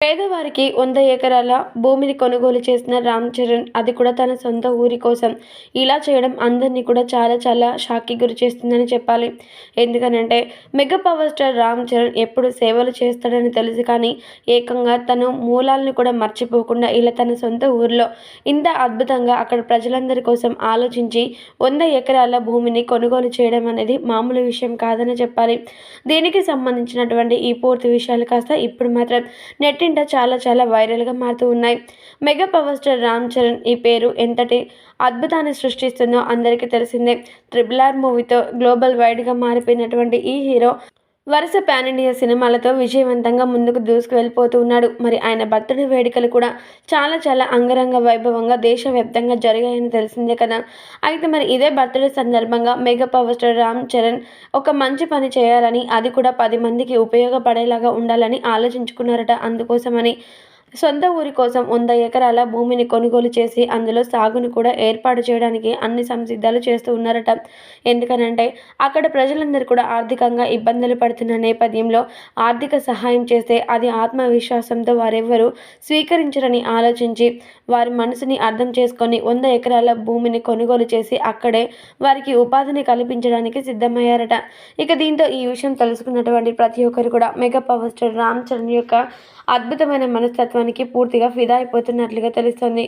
పేదవారికి వంద ఎకరాల భూమిని కొనుగోలు చేసిన రామ్ చరణ్ అది కూడా తన సొంత ఊరి కోసం. ఇలా చేయడం అందరినీ కూడా చాలా చాలా షాక్కి గురి చేస్తుందని చెప్పాలి. ఎందుకనంటే mega power star Ram Charan ఎప్పుడు సేవలు చేస్తాడని తెలుసు కానీ ఏకంగా తను మూలాలను కూడా మర్చిపోకుండా ఇలా తన సొంత ఊరిలో ఇంత అద్భుతంగా అక్కడ ప్రజలందరి కోసం ఆలోచించి వంద ఎకరాల భూమిని కొనుగోలు చేయడం అనేది మామూలు విషయం కాదని చెప్పాలి. దీనికి సంబంధించినటువంటి ఈ పూర్తి విషయాలు కాస్త ఇప్పుడు మాత్రం నెట్టింట చాలా చాలా వైరల్గా మారుతూ ఉన్నాయి. Mega power star Ram Charan ఈ పేరు ఎంతటి అద్భుతాన్ని సృష్టిస్తుందో అందరికీ తెలిసిందే. ట్రిపుల్ ఆర్ మూవీతో గ్లోబల్ వైడ్గా మారిపోయినటువంటి ఈ హీరో వరుస పాన్ ఇండియా సినిమాలతో విజయవంతంగా ముందుకు దూసుకు ఉన్నాడు మరి ఆయన బర్త్డే వేడుకలు కూడా చాలా చాలా అంగరంగ వైభవంగా దేశవ్యాప్తంగా జరిగాయని తెలిసిందే కదా. అయితే మరి ఇదే బర్త్డే సందర్భంగా mega power star Ram Charan ఒక మంచి పని చేయాలని అది కూడా పది మందికి ఉపయోగపడేలాగా ఉండాలని ఆలోచించుకున్నారట. అందుకోసమని సొంత ఊరి కోసం వంద ఎకరాల భూమిని కొనుగోలు చేసి అందులో సాగును కూడా ఏర్పాటు చేయడానికి అన్ని సంసిద్ధాలు చేస్తూ ఉన్నారట. ఎందుకనంటే అక్కడ ప్రజలందరూ కూడా ఆర్థికంగా ఇబ్బందులు పడుతున్న నేపథ్యంలో ఆర్థిక సహాయం చేస్తే అది ఆత్మవిశ్వాసంతో వారెవ్వరూ స్వీకరించరని ఆలోచించి వారి మనసుని అర్థం చేసుకొని వంద ఎకరాల భూమిని కొనుగోలు చేసి అక్కడే వారికి ఉపాధిని కల్పించడానికి సిద్ధమయ్యారట. ఇక దీంతో ఈ విషయం తెలుసుకున్నటువంటి ప్రతి ఒక్కరు కూడా mega power star Ram Charan యొక్క అద్భుతమైన మనస్తత్వం మనస్తత్వానికి పూర్తిగా ఫిదా అయిపోతున్నట్లుగా తెలుస్తుంది.